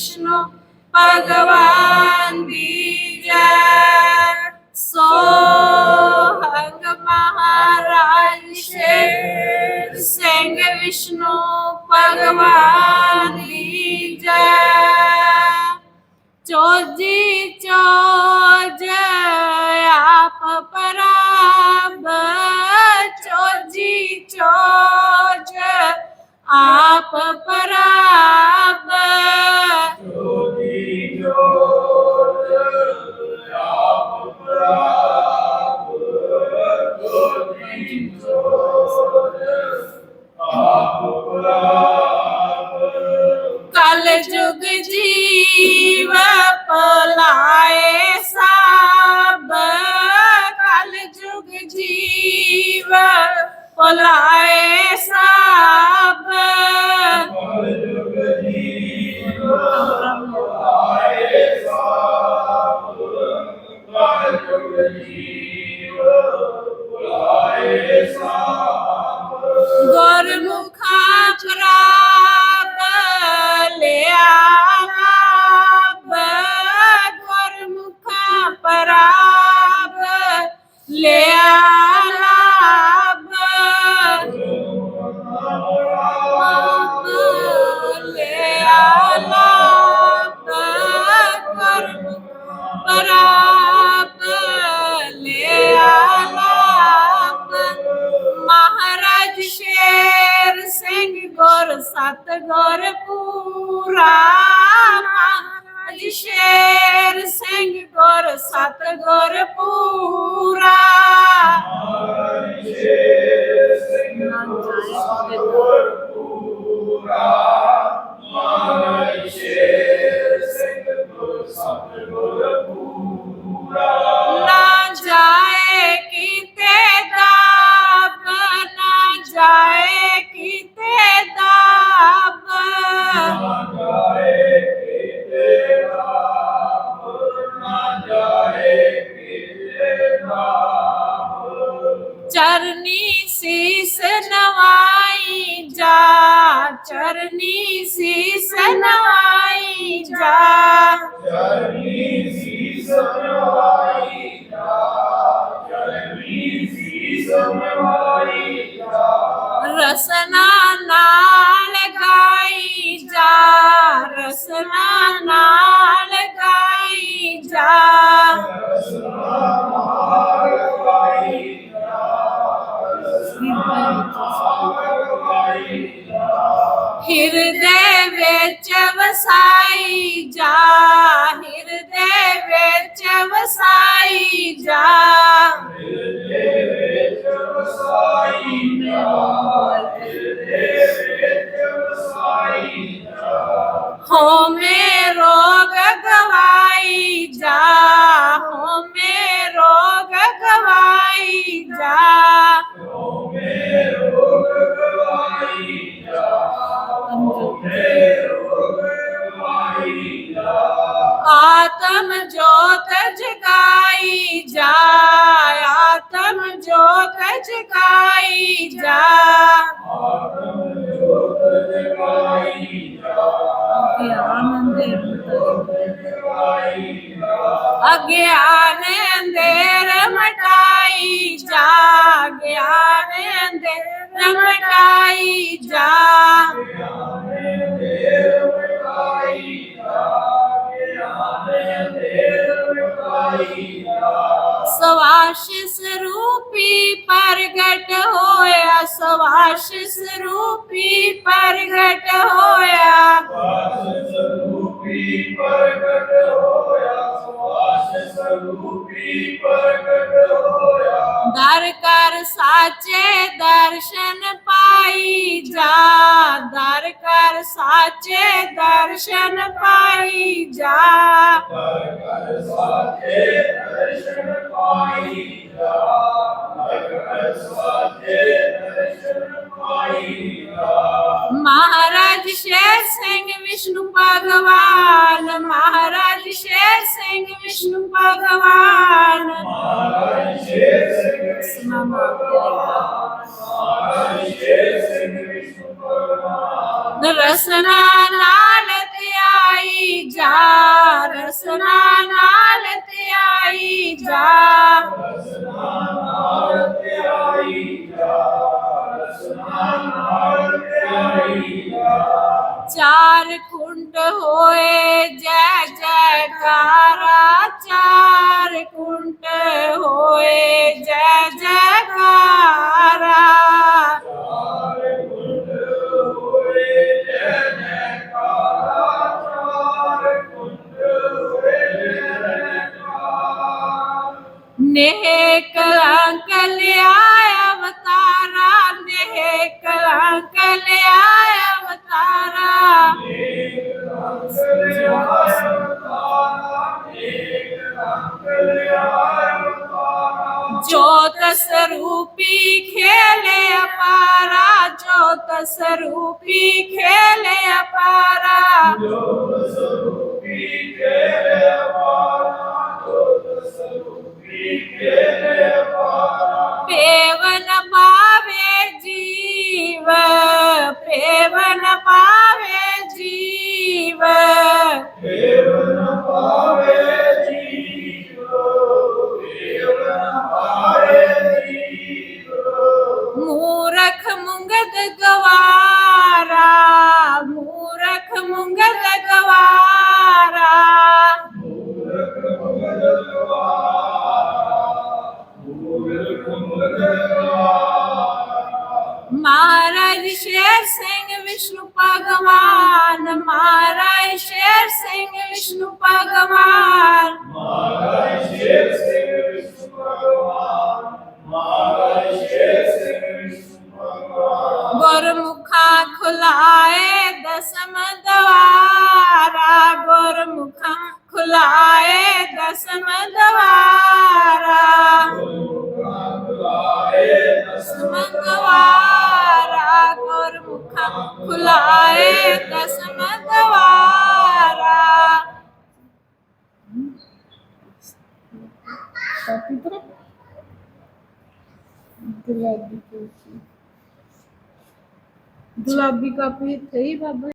ਸਿੰਘ ਵਿਸ਼ਨੂੰ ਭਗਵਾਨ ਦੀ ਜੈ ਸੋ ਹੰਗ ਮਹਾਰਾਜ ਸ਼ੇਰ ਸਿੰਘ ਵਿਸ਼ਨੂੰ ਭਗਵਾਨ ਦੀ ਜੈ ਚੋਜੀ ਚੋਜ जुग जीव पलाए सब कल जुग जीव पलाए ਗੁਰ ਸਤ ਗੁਰ ਪੂਰਾ ਮਹਾਰਾਜ ਸ਼ੇਰ ਸਿੰਘ ਗੁਰ ਸਤ ਚਰਨੀ ਸੀਸ ਨਵਾਈ ਜਾ ਰਸਨਾ ਨਾਲ ਗਾਈ ਹਿਰਦੇ ਵਿੱਚ ਵਸਾਈ ਜਾ ਹਿਰਦੇ ਵਿੱਚ ਵਸਾਈ ਜਾ। ਹੋਮੇ ਆਤਮ ਜੋਤ ਜਗਾਈ ਜਾ ਆਤਮ ਜੋਤ ਜਗਾਈ ਜਾ ਅਗਿਆਨ ਅੰਧੇਰ ਮਟਾਈ ਜਾ ਗਿਆਨ ਅੰਧੇਰ ਮਟਾਈ ਜਾ ਰੂਪੀ ਪ੍ਰਗਟ ਹੋਇਆ ਸਵਾਸ਼ਿਸ ਰੂਪੀ ਪ੍ਰਗਟ ਹੋਇਆ ਸਰੂਪੀ ਪ੍ਰਗਟ ਹੋਇਆ। ਸਵਾਸ ਸਰੂਪੀ ਪ੍ਰਗਟ ਹੋਇਆ ਦਰ ਕਰ ਸਾਚੇ ਦਰਸ਼ਨ ਪਾਈ ਜਾ ਕਰ ਸਾਚੇ ਦਰਸ਼ਨ ਪਾਈ ਜਾ। ਕਰ ਕਰ ਸਾਚੇ ਦਰਸ਼ਨ ਪਾਈ ਜਾ ਕਰ ਕਰ ਸਾਚੇ ਦਰਸ਼ਨ ਪਾਈ ਜਾ ਮਹਾਰਾਜ ਸ਼ੇਰ ਸਿੰਘ ਵਿਸ਼ਨੂੰ ਭਗਵਾਨ, ਮਹਾਰਾਜ ਸ਼ੇਰ ਸਿੰਘ ਵਿਸ਼ਨੂੰ ਭਗਵਾਨ। ਮਹਾਰਾਜ ਸ਼ੇਰ ਸਿੰਘ ਵਿਸ਼ਨੂੰ ਭਗਵਾਨ, ਮਹਾਰਾਜ ਸ਼ੇਰ ਸਿੰਘ ਭਗਵਾਨ ਰਸਨਾ ਨਾਲ ਧਿਆਈ, ਜਾ ਰਸਨਾ ਨਾਲ ਧਿਆਈ, ਜਾ ਰਸਨਾ ਨਾਲ ਧਿਆਈ, ਜਾ ਰਸਨਾ ਨਾਲ ਧਿਆਈ, ਜਾ ਚਾਰ ਕੁੰਡ ਹੋਏ, ਜੈ ਜੈਕਾਰਾ, ਚਾਰ ਕੁੰਡ ਹੋਏ, ਜੈ ਜੈਕਾਰਾ। ਨੇਹ ਕਲੰਕ ਲਿਆ ਅਵਤਾਰਾ ਨੇਹ ਕਲੰਕ ਲਿਆ ਅਵਤਾਰਾ। ਏਕ ਰੰਗ ਲਿਆ ਅਵਤਾਰਾ ਏਕ ਰੰਗ ਲਿਆ ਅਵਤਾਰਾ ਜੋਤ ਸਰੂਪੀ ਖੇਲੇ ਅਪਾਰਾ ਜੋਤ ਸਰੂਪੀ ਖੇਲੇ ਅਪਾਰਾ। ਭਗਵਾਨ ਮਹਾਰਾਜ ਸ਼ੇਰ ਸਿੰਘ ਵਿਸ਼ਨੂੰ ਭਗਵਾਨ। ਮਹਾਰਾਜ ਸ਼ੇਰ ਸਿੰਘ ਵਿਸ਼ਨੂੰ ਭਗਵਾਨ। ਮਹਾਰਾਜ ਸ਼ੇਰ ਸਿੰਘ ਵਿਸ਼ਨੂੰ ਭਗਵਾਨ। ਗੁਰਮੁਖਾ ਖੁਲਾਏ ਦਸਮ ਦਵਾਰਾ। ਗੁਰਮੁਖਾ ਖੁਲਾਏ ਦਸਮ ਦਵਾਰਾ। ਗੁਰਮੁਖਾਂ ਬੁਲਾਏ ਦਸਮ ਦਵਾਰਾ। ਗੁਰਮੁਖਾ ਖੁਲਾਏ ਦਸਮ ਗੁਲਾਬੀ ਕਾਪੀ ਇੱਥੇ ਹੀ ਬਾਬਾ